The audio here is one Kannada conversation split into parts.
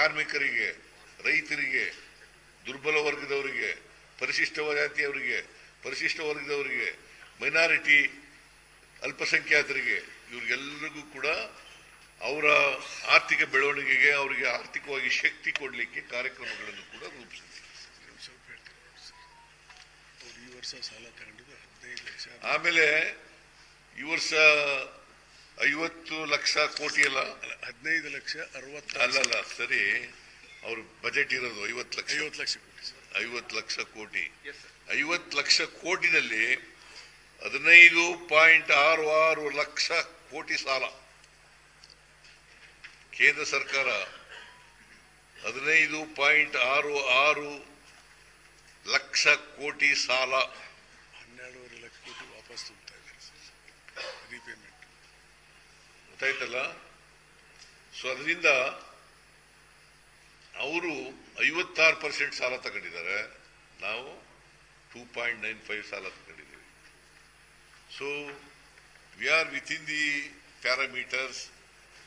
ಕಾರ್ಮಿಕರಿಗೆ ರೈತರಿಗೆ ದುರ್ಬಲ ವರ್ಗದವರಿಗೆ ಪರಿಶಿಷ್ಟ ಜಾತಿಯವರಿಗೆ ಪರಿಶಿಷ್ಟ ವರ್ಗದವರಿಗೆ ಮೈನಾರಿಟಿ ಅಲ್ಪಸಂಖ್ಯಾತರಿಗೆ ಇವ್ರಿಗೆಲ್ಲರಿಗೂ ಕೂಡ ಅವರ ಆರ್ಥಿಕ ಬೆಳವಣಿಗೆಗೆ ಅವರಿಗೆ ಆರ್ಥಿಕವಾಗಿ ಶಕ್ತಿ ಕೊಡಲಿಕ್ಕೆ ಕಾರ್ಯಕ್ರಮಗಳನ್ನು ಕೂಡ ರೂಪಿಸಿದೆ ಆಮೇಲೆ ಈ ವರ್ಷ ಐವತ್ತು ಲಕ್ಷ ಕೋಟಿ ಅಲ್ಲ? ಹದಿನೈದು ಲಕ್ಷ ಅರವತ್ತು ಅಲ್ಲ ಅಲ್ಲ ಸರಿ. ಅವ್ರ ಬಜೆಟ್ ಇರೋದು ಐವತ್ತು ಲಕ್ಷ. ಐವತ್ತು ಲಕ್ಷ ಐವತ್ತು ಲಕ್ಷ ಕೋಟಿ. ಐವತ್ತು ಲಕ್ಷ ಕೋಟಿನಲ್ಲಿ ಹದಿನೈದು ಪಾಯಿಂಟ್ ಆರು ಆರು ಲಕ್ಷ ಕೋಟಿ ಸಾಲ. ಕೇಂದ್ರ ಸರ್ಕಾರ ಹದಿನೈದು ಪಾಯಿಂಟ್ ಆರು ಆರು ಲಕ್ಷ ಕೋಟಿ ಸಾಲ. ಹನ್ನೆರಡೂವರೆ ಲಕ್ಷ ಕೋಟಿ ವಾಪಸ್ ತುಂಬುತ್ತಾ ಇದ್ದಾರೆ ಗೊತ್ತಾಯ್ತಲ್ಲ? ಸೊ ಅದರಿಂದ ಅವರು ಐವತ್ತಾರು ಪರ್ಸೆಂಟ್ ಸಾಲ ತಗೊಂಡಿದ್ದಾರೆ. ನಾವು ಟೂ ಪಾಯಿಂಟ್ ನೈನ್ ಫೈವ್ ಸಾಲ ತಗೊಂಡಿದ್ದೀವಿ. So we are within the parameters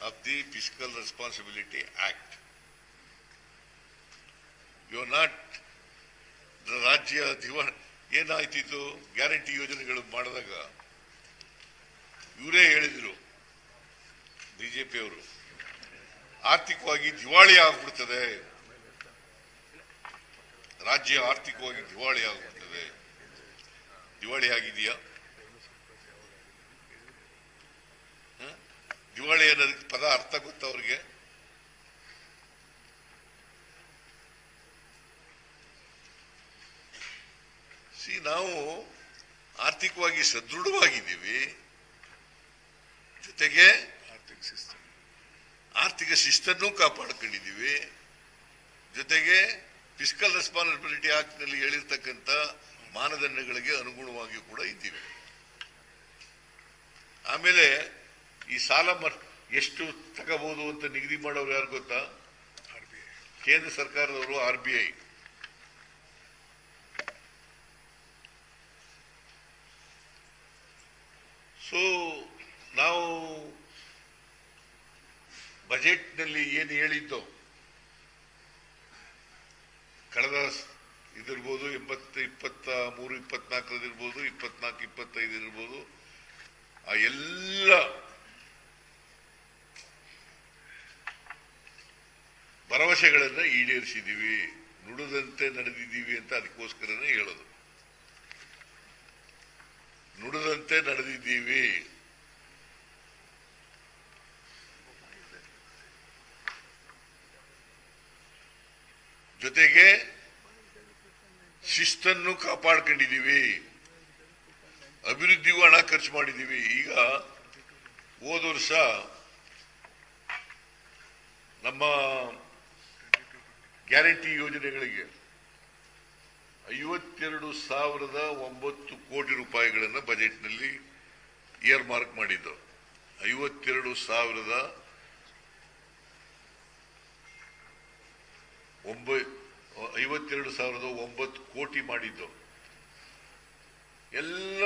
of the fiscal responsibility act you are not ರಾಜ್ಯ ದಿವಾ ಏನಾಯ್ತಿತ್ತು? ಗ್ಯಾರಂಟಿ ಯೋಜನೆಗಳು ಮಾಡಿದಾಗ, ಇವರೇ ಹೇಳಿದ್ರು ಬಿಜೆಪಿಯವರು ಆರ್ಥಿಕವಾಗಿ ದಿವಾಳಿ ಆಗ್ಬಿಡ್ತದೆ. ರಾಜ್ಯ ಆರ್ಥಿಕವಾಗಿ ದಿವಾಳಿ ಆಗ್ಬಿಡ್ತದೆ. ದಿವಾಳಿ ಆಗಿದೆಯಾ? ದಿವಾಳಿ ಅನ್ನೋದಕ್ಕೆ ಪದ ಅರ್ಥ ಗೊತ್ತಾ ಅವ್ರಿಗೆ? ಸಿ, ನಾವು ಆರ್ಥಿಕವಾಗಿ ಸದೃಢವಾಗಿದ್ದೀವಿ. ಜೊತೆಗೆ ಆರ್ಥಿಕ ಶಿಸ್ತನ್ನು ಕಾಪಾಡ್ಕೊಂಡಿದ್ದೀವಿ. ಜೊತೆಗೆ ಫಿಸಿಕಲ್ ರೆಸ್ಪಾನ್ಸಿಬಿಲಿಟಿ ಆಕ್ಟ್ನಲ್ಲಿ ಹೇಳಿರ್ತಕ್ಕಂಥ ಮಾನದಂಡಗಳಿಗೆ ಅನುಗುಣವಾಗಿ ಕೂಡ ಇದ್ದೀವಿ. ಆಮೇಲೆ ಈ ಸಾಲ ಎಷ್ಟು ತಗೋಬಹುದು ಅಂತ ನಿಗದಿ ಮಾಡೋರು ಯಾರು ಗೊತ್ತಾ? ಕೇಂದ್ರ ಸರ್ಕಾರದವರು ಆರ್ ಬಿ ಐ. ಸೊ ನಾವು ಬಜೆಟ್ನಲ್ಲಿ ಏನು ಹೇಳಿದ್ದು, ಕಳೆದ ಇದಿರ್ಬೋದು ಎಂಬತ್ತು ಇಪ್ಪತ್ತ ಮೂರು ಇಪ್ಪತ್ನಾಲ್ಕರದಿರ್ಬೋದು ಇಪ್ಪತ್ನಾಲ್ಕು ಇಪ್ಪತ್ತೈದು ಇರ್ಬೋದು, ಆ ಎಲ್ಲ ಭರವಸೆಗಳನ್ನ ಈಡೇರಿಸಿದ್ದೀವಿ ನುಡಿದಂತೆ ನಡೆದಿದ್ದೀವಿ ಅಂತ ಅದಕ್ಕೋಸ್ಕರನೇ ಹೇಳೋದು. ನುಡಿದಂತೆ ನಡೆದಿದ್ದೀವಿ. ಜೊತೆಗೆ ಶಿಸ್ತನ್ನು ಕಾಪಾಡ್ಕೊಂಡಿದ್ದೀವಿ. ಅಭಿವೃದ್ಧಿಗೂ ಹಣ ಖರ್ಚು ಮಾಡಿದ್ದೀವಿ. ಈಗ ಹೋದ ವರ್ಷ ನಮ್ಮ ಗ್ಯಾರಂಟಿ ಯೋಜನೆಗಳಿಗೆ ಐವತ್ತೆರಡು ಸಾವಿರದ ಒಂಬತ್ತು ಕೋಟಿ ರೂಪಾಯಿಗಳನ್ನು ಬಜೆಟ್ನಲ್ಲಿ ಇಯರ್ ಮಾರ್ಕ್ ಮಾಡಿದ್ದು. ಐವತ್ತೆರಡು ಸಾವಿರದ ಒಂಬ ಐವತ್ತೆರಡು ಸಾವಿರದ ಒಂಬತ್ತು ಕೋಟಿ ಮಾಡಿದ್ದು. ಎಲ್ಲ